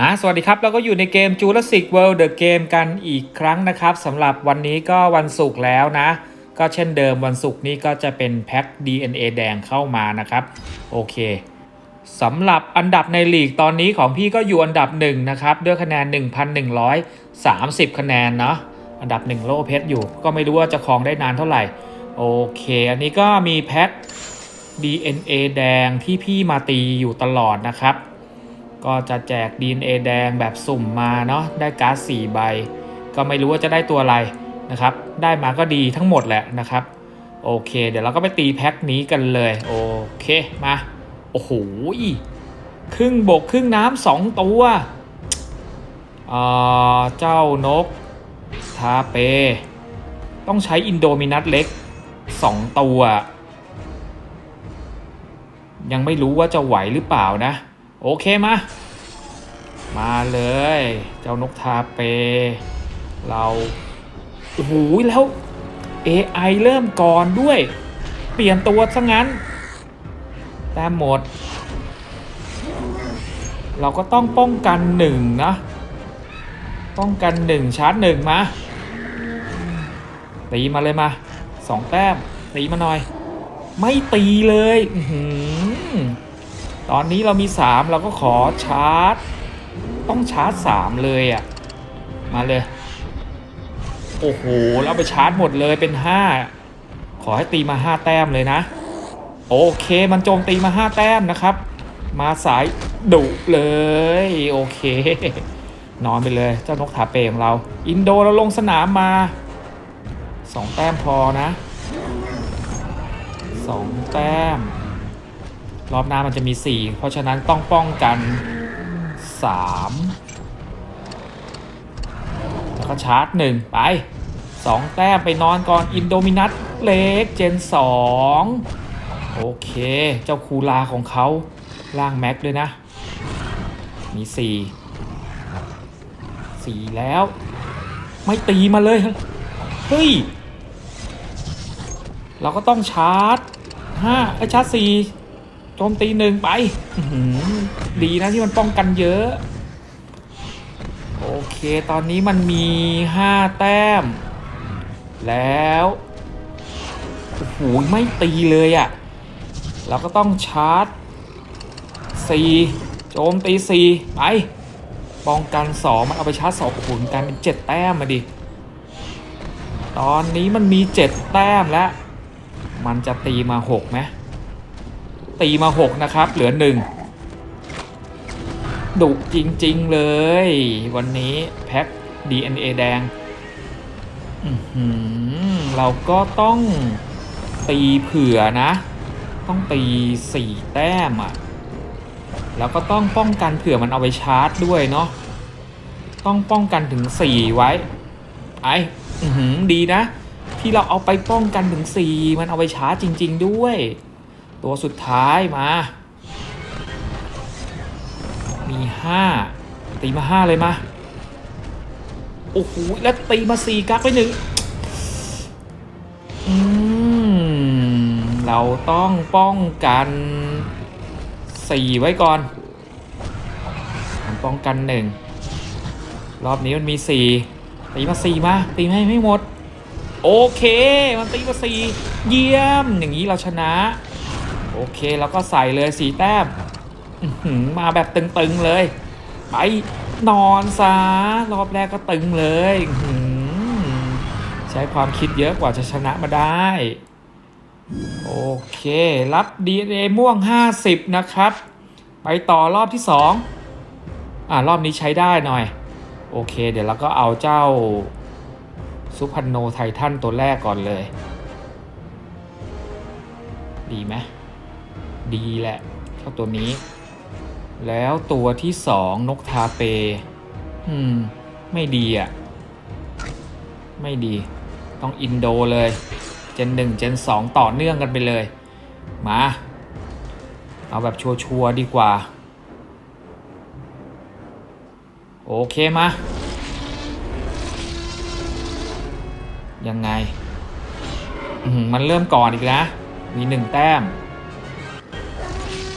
อะสวัสดีครับ เราก็อยู่ในเกม Jurassic World The Game กันอีกครั้งนะครับสำหรับวันนี้ก็วันศุกร์แล้วนะ ก็เช่นเดิมวันศุกร์นี้ก็จะเป็นแพ็ค DNA แดงเข้ามานะครับ โอเคสำหรับอันดับในลีกตอนนี้ของพี่ก็อยู่อันดับหนึ่งนะครับด้วยคะแนน 1,130 คะแนนเนาะอันดับ1โลเพชรอยู่ ก็ไม่รู้ว่าจะครองได้นานเท่าไหร่ โอเค อันนี้ก็มีแพ็ค DNA แดงที่พี่มาตีอยู่ตลอดนะครับ ก็จะแจก DNA แดงแบบสุ่มมาเนาะได้การ์ด4ใบ ก็ไม่รู้ว่าจะได้ตัวอะไรนะครับ ได้มาก็ดีทั้งหมดแหละนะครับ โอเค เดี๋ยวเราก็ไปตีแพ็คนี้กันเลย โอเค มา โอ้โหครึ่งบกครึ่งน้ำสองตัวเจ้านกทาเป ต้องใช้อินโดมินัสเล็ก 2ตัว ยังไม่รู้ว่าจะไหวหรือเปล่านะ โอเคมา มาเลย เจ้านกทาเป เราโอ้โหแล้ว AI เริ่มก่อนด้วย เปลี่ยนตัวซะงั้น แต้มหมด เราก็ต้องป้องกันหนึ่งนะ ป้องกันหนึ่งชาร์จหนึ่งมาตีมาเลยมา สองแต้มตีมาหน่อย ไม่ตีเลยอตอนนี้เรามีสามเราก็ขอชาร์จ ต้องชาร์จสามเลยอะ่ะ มาเลย โอ้โหเราไปชาร์จหมดเลยเป็นห้าขอให้ตีมาห้าแต้มเลยนะ โอเคมันโจมตีมาห้าแต้มนะครับ มาสายดุเลย โอเค นอนไปเลยเจ้านกถาเปของเรา อินโดเราลงสนามมา สองแต้มพอนะสองแต้ม รอบหน้ามันจะมี4เพราะฉะนั้นต้องป้องกัน3แล้วก็ชาร์จ1ไป2แต้มไปนอนก่อนอินโดมินัสเล็กเจน2โอเค เจ้าคูลาของเขาล่างแม็กด้วยนะ มี4 4แล้ว ไม่ตีมาเลย เฮ้ย เราก็ต้องชาร์จ5ไอชาร์จ4โจมตีหนึ่งไปดีนะที่มันป้องกันเยอะ โอเคตอนนี้มันมีห้าแต้ม แล้วโอ้โหไม่ตีเลยอะ่ะ เราก็ต้องชาร์จสี่โจมตีสี่ไปป้องกันสองมันเอาไปชาร์จสองโอ้โหกลายเป็นเจ็ดแต้มมาดิ ตอนนี้มันมีเจ็ดแต้มแล้ว มันจะตีมาหกไหมตีมา6นะครับ เหลือหนึ่งดุจริง ๆ เลย วันนี้แพ็ค DNA แดงอื้อหือเราก็ต้องตีเผื่อนะ ต้องตี4แต้มอะ่ะ แล้วก็ต้องป้องกันเผื่อมันเอาไปชาร์จด้วยเนาะ ต้องป้องกันถึง4ไว้ ไอ้อื้อหือดีนะ ที่เราเอาไปป้องกันถึง 4 มันเอาไปช้าร์จจริง ๆ ด้วย ตัวสุดท้ายมา มีห้าตีมาห้าเลยมา โอ้โห แล้วตีมาสี่กักไปหนึ่งอืม เราต้องป้องกันสี่ไว้ก่อนมันป้องกันหนึ่งรอบนี้มันมีสี่ ตีมาสี่มา ตีไม่ให้ไม่หมด โอเค มันตีมาสี่เยี่ยม อย่างนี้เราชนะ โอเคแล้วก็ใส่เลยสีแต้มมาแบบตึงๆเลย ไปนอนซะรอบแรกก็ตึงเลยใช้ความคิดเยอะกว่าจะชนะมาได้ โอเค รับ DNA ม่วง 50 นะครับ ไปต่อรอบที่ 2 อ่ารอบนี้ใช้ได้หน่อย โอเค เดี๋ยวเราก็เอาเจ้าซุพันโนไททันตัวแรกก่อนเลย ดีไหมดีแหละเท่าตัวนี้ แล้วตัวที่สองนกทาเป อืม ไม่ดีอะ่ะ ไม่ดี ต้องอินโดเลย เจนหนึ่งเจนสองต่อเนื่องกันไปเลย มา เอาแบบชัวร์ๆดีกว่า โอเคมา ยังไง มันเริ่มก่อนอีกนะ มีหนึ่งแต้ม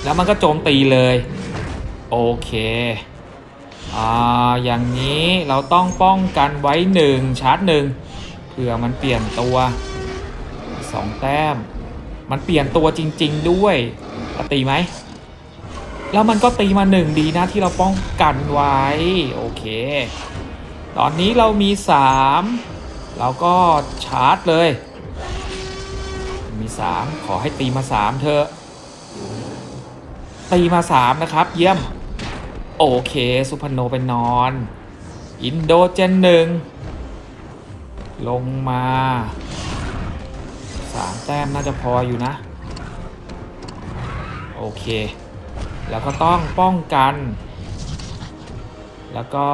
แล้วมันก็โจมตีเลย โอเคอ่าอย่างนี้เราต้องป้องกันไว้หนึ่งชาร์จหนึ่งเผื่อมันเปลี่ยนตัวสองแต้ม มันเปลี่ยนตัวจริง ๆ ด้วยตีไหม แล้วมันก็ตีมาหนึ่งดีนะที่เราป้องกันไว้ โอเค ตอนนี้เรามีสามเราก็ชาร์จเลย มีสามขอให้ตีมาสามเถอะ ตีมาสามนะครับ เยี่ยม โอเค สุพรรณโนไปนอน อินโดเจนหนึ่งลงมาสามแต้มน่าจะพออยู่นะ โอเค แล้วก็ต้องป้องกัน แล้วก็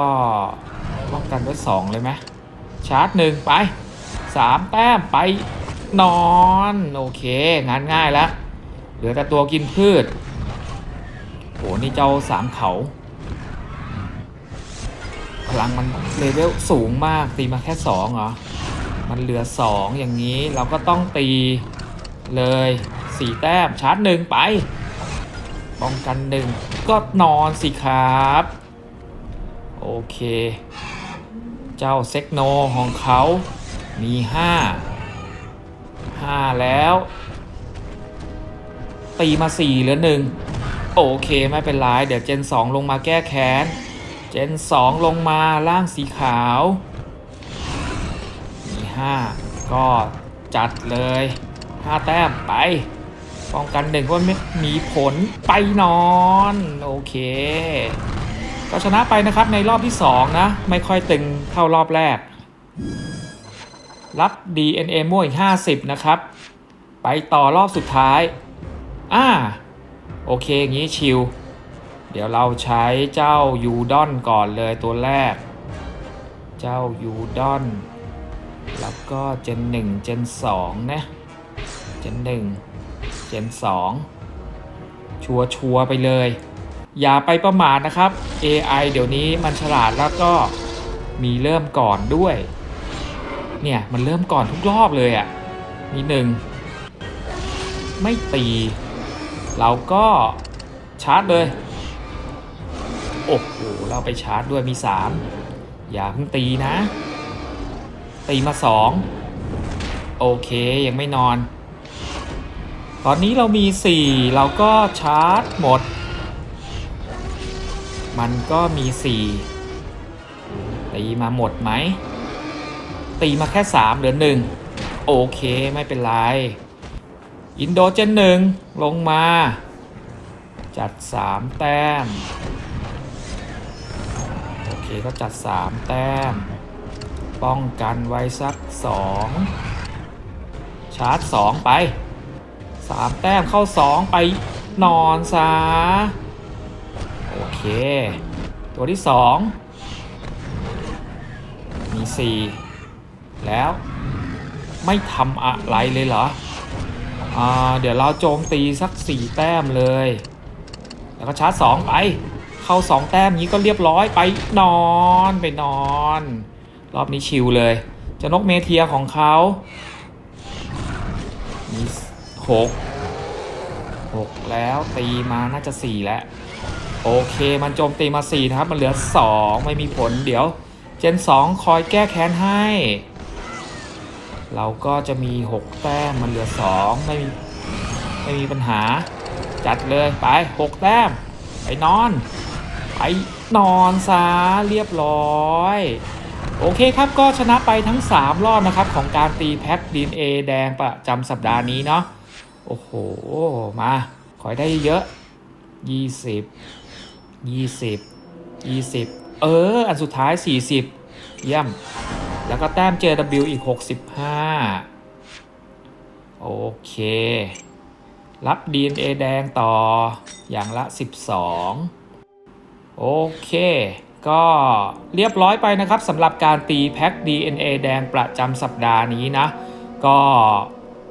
ป้องกันด้วยสองเลยไหมชาร์จหนึ่งไปสามแต้มไปนอน โอเค งานง่ายแล้ว เหลือแต่ตัวกินพืชโหนี่เจ้าสามเขาพลังมันเลเวลสูงมากตีมาแค่สองเหรอ มันเหลือสองอย่างนี้เราก็ต้องตีเลยสี่แต้มชาร์จหนึ่งไป ป้องกันหนึ่งก็นอนสิครับ โอเค เจ้าเซกโนของเขามีห้าห้าแล้ว ตีมาสี่เหลือหนึ่งโอเคไม่เป็นไร เดี๋ยวเจน2ลงมาแก้แค้น เจน2ลงมาล่างสีขาวมี5ก็จัดเลย5แต้มไป ป้องกันเด่งก็ไม่มีผลไปนอน โอเคก็ชนะไปนะครับในรอบที่ 2 นะ ไม่ค่อยตึงเท่ารอบแรก รับ DNA ม่วอีก 50 นะครับ ไปต่อรอบสุดท้าย อ่า โอเค อย่างนี้ชิว เดี๋ยวเราใช้เจ้ายูดอนก่อนเลยตัวแรก เจ้ายูดอน แล้วก็เจนหนึ่งเจนสองนะ เจนหนึ่ง Gen 2 ชัวชัวไปเลย อย่าไปประมาทนะครับ AI เดี๋ยวนี้มันฉลาดแล้วก็มีเริ่มก่อนด้วย เนี่ย มันเริ่มก่อนทุกรอบเลยอะ่ะ มีหนึ่ง ไม่ตี เราก็ชาร์จเลย โอ้โห เราไปชาร์จด้วยมีสามอย่าเพิ่งตีนะ ตีมาสองโอเคยังไม่นอน ตอนนี้เรามี 4 เราก็ชาร์จหมด มันก็มี 4 ตีมาหมดไหม ตีมาแค่ 3 เหลือ 1 โอเคไม่เป็นไร อินโดเจนหนึ่งลงมา จัด 3 แต้ม โอเคก็จัด 3 แต้ม ป้องกันไว้สัก 2 ชาร์จ 2 ไป 3แต้มเข้า2ไปนอนซะโอเค ตัวที่2มี4แล้วไม่ทำอะไรเลยเหรออ่าเดี๋ยวเราโจมตีสัก4แต้มเลย แล้วก็ชาร์จ2ไป เข้า2แต้มนี้ก็เรียบร้อยไปนอนไปนอน รอบนี้ชิลเลย จะนกเมเทียของเขามี หกหกแล้วตีมาน่าจะ4แล้วโอเคมันโจมตีมา4นะครับ มันเหลือ2ไม่มีผลเดี๋ยวเจน2คอยแก้แค้นให้ เราก็จะมี6แต้มมันเหลือ2ไม่มีไม่มีปัญหา จัดเลยไป6แต้มไปนอนไปนอนซะเรียบร้อยโอเคครับ ก็ชนะไปทั้ง 3 รอบนะครับ ของการตีแพ็คดีเอแดงประจำสัปดาห์นี้เนาะ โอ้โห มา ขอให้ได้เยอะ20 20 20เออ อันสุดท้าย40เยี่ยม แล้วก็แต้ม JW อีก65โอเค รับ DNA แดงต่ออย่างละ 12 โอเค ก็เรียบร้อยไปนะครับสำหรับการตีแพ็ค DNA แดงประจำสัปดาห์นี้นะ ก็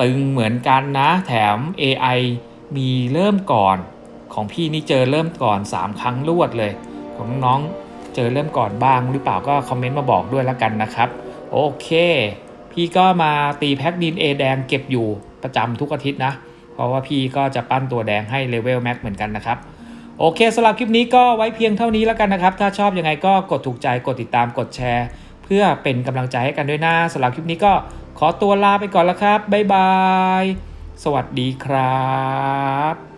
ตึงเหมือนกันนะ แถม AI มีเริ่มก่อน ของพี่นี่เจอเริ่มก่อน 3 ครั้งรวดเลย ของน้องเจอเริ่มก่อนบ้างหรือเปล่าก็คอมเมนต์มาบอกด้วยแล้วกันนะครับ โอเค พี่ก็มาตีแพ็กดินเอแดงเก็บอยู่ประจำทุกอาทิตย์นะ เพราะว่าพี่ก็จะปั้นตัวแดงให้เลเวลแม็กเหมือนกันนะครับโอเคสำหรับคลิปนี้ก็ไว้เพียงเท่านี้แล้วกันนะครับ ถ้าชอบยังไงก็กดถูกใจกดติดตามกดแชร์ เพื่อเป็นกำลังใจให้กันด้วยนะสำหรับคลิปนี้ก็ ขอตัวลาไปก่อนแล้วครับ บ๊ายบาย สวัสดีครับ